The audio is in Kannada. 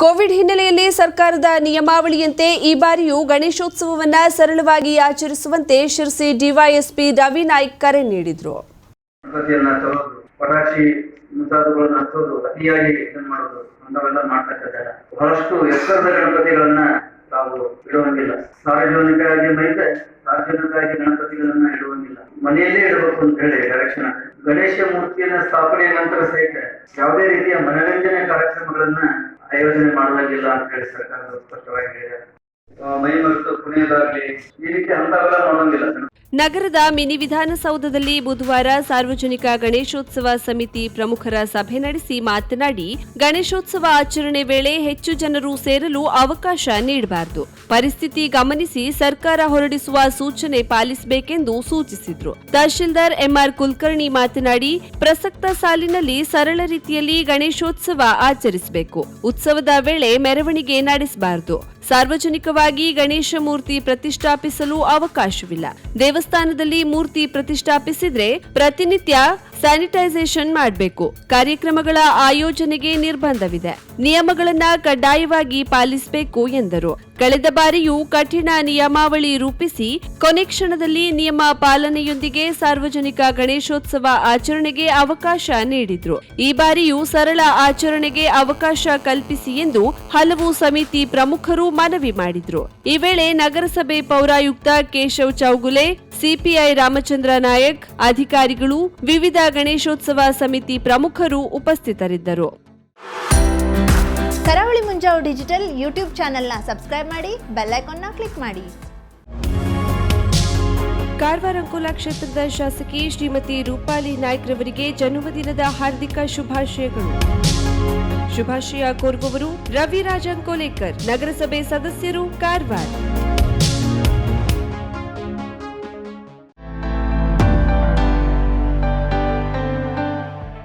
ಕೋವಿಡ್ ಹಿನ್ನೆಲೆಯಲ್ಲಿ ಸರ್ಕಾರದ ನಿಯಮಾವಳಿಯಂತೆ ಈ ಬಾರಿಯೂ ಗಣೇಶೋತ್ಸವವನ್ನ ಸರಳವಾಗಿ ಆಚರಿಸುವಂತೆ ಶಿರಸಿ ಡಿವೈಎಸ್ಪಿ ರವಿ ನಾಯ್ಕ್ ಕರೆ ನೀಡಿದ್ರು. ಪಟಾಕ್ಷಿ ಮುಂತಾದವುಗಳನ್ನ ಹಚ್ಚೋದು ಅತಿಯಾಗಿ ಇದನ್ನ ಮಾಡೋದು ಅಂತವೆಲ್ಲ ಮಾಡ್ತಾ ಇದ್ದಾರೆ ಬಹಳಷ್ಟು ಎತ್ತರದ ಗಣಪತಿಗಳನ್ನ ತಾವು ಇಡುವಂಗಿಲ್ಲ. ಸಾರ್ವಜನಿಕರಾಗಿ ಮೈತೆ, ಸಾರ್ವಜನಿಕರಾಗಿ ಗಣಪತಿಗಳನ್ನ ಇಡುವಂಗಿಲ್ಲ. ಮನೆಯಲ್ಲೇ ಇಡಬೇಕು ಅಂತ ಹೇಳಿ ಡೈರೆಕ್ಷನ್ ಗಣೇಶ ಮೂರ್ತಿಯನ್ನ ಸ್ಥಾಪನೆಯ ನಂತರ ಸಹಿತ ಯಾವುದೇ ರೀತಿಯ ಮನರಂಜನೆ ಕಾರ್ಯಕ್ರಮಗಳನ್ನ ಆಯೋಜನೆ ಮಾಡಲಾಗಿಲ್ಲ ಅಂತ ಹೇಳಿ ಸರ್ಕಾರ ಸ್ಪಷ್ಟವಾಗಿ ಹೇಳಿದೆ ಮೈ ಮರೆತು ನಗರದ ಮಿನಿ ವಿಧಾನಸೌಧದಲ್ಲಿ ಬುಧವಾರ ಸಾರ್ವಜನಿಕ ಗಣೇಶೋತ್ಸವ ಸಮಿತಿ ಪ್ರಮುಖರ ಸಭೆ ನಡೆಸಿ ಮಾತನಾಡಿ, ಗಣೇಶೋತ್ಸವ ಆಚರಣೆ ವೇಳೆ ಹೆಚ್ಚು ಜನರು ಸೇರಲು ಅವಕಾಶ ನೀಡಬಾರದು. ಪರಿಸ್ಥಿತಿ ಗಮನಿಸಿ ಸರ್ಕಾರ ಹೊರಡಿಸುವ ಸೂಚನೆ ಪಾಲಿಸಬೇಕೆಂದು ಸೂಚಿಸಿದ್ರು. ತಹಶೀಲ್ದಾರ್ ಎಂಆರ್ ಕುಲಕರ್ಣಿ ಮಾತನಾಡಿ, ಪ್ರಸಕ್ತ ಸಾಲಿನಲ್ಲಿ ಸರಳ ರೀತಿಯಲ್ಲಿ ಗಣೇಶೋತ್ಸವ ಆಚರಿಸಬೇಕು. ಉತ್ಸವದ ವೇಳೆ ಮೆರವಣಿಗೆ ನಡೆಸಬಾರದು. ಸಾರ್ವಜನಿಕವಾಗಿ ಗಣೇಶ ಮೂರ್ತಿ ಪ್ರತಿಷ್ಠಾಪಿಸಲು ಅವಕಾಶವಿಲ್ಲ. ದೇವಸ್ಥಾನದಲ್ಲಿ ಮೂರ್ತಿ ಪ್ರತಿಷ್ಠಾಪಿಸಿದ್ರೆ ಪ್ರತಿನಿತ್ಯ ಸ್ಯಾನಿಟೈಸೇಷನ್ ಮಾಡಬೇಕು. ಕಾರ್ಯಕ್ರಮಗಳ ಆಯೋಜನೆಗೆ ನಿರ್ಬಂಧವಿದೆ. ನಿಯಮಗಳನ್ನ ಕಡ್ಡಾಯವಾಗಿ ಪಾಲಿಸಬೇಕು ಎಂದರು. ಕಳೆದ ಬಾರಿಯೂ ಕಠಿಣ ನಿಯಮಾವಳಿ ರೂಪಿಸಿ ಕೊನೆ ಕ್ಷಣದಲ್ಲಿ ನಿಯಮ ಪಾಲನೆಯೊಂದಿಗೆ ಸಾರ್ವಜನಿಕ ಗಣೇಶೋತ್ಸವ ಆಚರಣೆಗೆ ಅವಕಾಶ ನೀಡಿದ್ರು. ಈ ಬಾರಿಯೂ ಸರಳ ಆಚರಣೆಗೆ ಅವಕಾಶ ಕಲ್ಪಿಸಿ ಎಂದು ಹಲವು ಸಮಿತಿ ಪ್ರಮುಖರು ಮನವಿ ಮಾಡಿದ್ರು. ಈ ವೇಳೆ ನಗರಸಭೆ ಪೌರಾಯುಕ್ತ ಕೇಶವ್ ಚೌಗುಲೆ ಸಿಪಿಐ ರಾಮಚಂದ್ರ ನಾಯಕ್ ಅಧಿಕಾರಿಗಳು ವಿವಿಧ ಗಣೇಶೋತ್ಸವ ಸಮಿತಿ ಪ್ರಮುಖರು ಉಪಸ್ಥಿತರಿದ್ದರು. ಕರಾವಳಿ ಮುಂಜಾವ್ ಡಿಜಿಟಲ್ ಯೂಟ್ಯೂಬ್ ಚಾನೆಲ್ನ ಸಬ್ಸ್ಕ್ರೈಬ್ ಮಾಡಿ ಬೆಲ್ಲೈಕಾನ್ನ ಕ್ಲಿಕ್ ಮಾಡಿ. ಕಾರವಾರ ಅಂಕೋಲಾ ಕ್ಷೇತ್ರದ ಶಾಸಕಿ ಶ್ರೀಮತಿ ರೂಪಾಲಿ ನಾಯ್ಕ್ ರವರಿಗೆ ಜನ್ಮದಿನದ ಹಾರ್ದಿಕ ಶುಭಾಶಯಗಳು. ಶುಭಾಶಯ ಕೋರುವವರು ರವಿರಾಜ್ ಅಂಕೋಲೇಕರ್ ನಗರಸಭೆ ಸದಸ್ಯರು Karwar.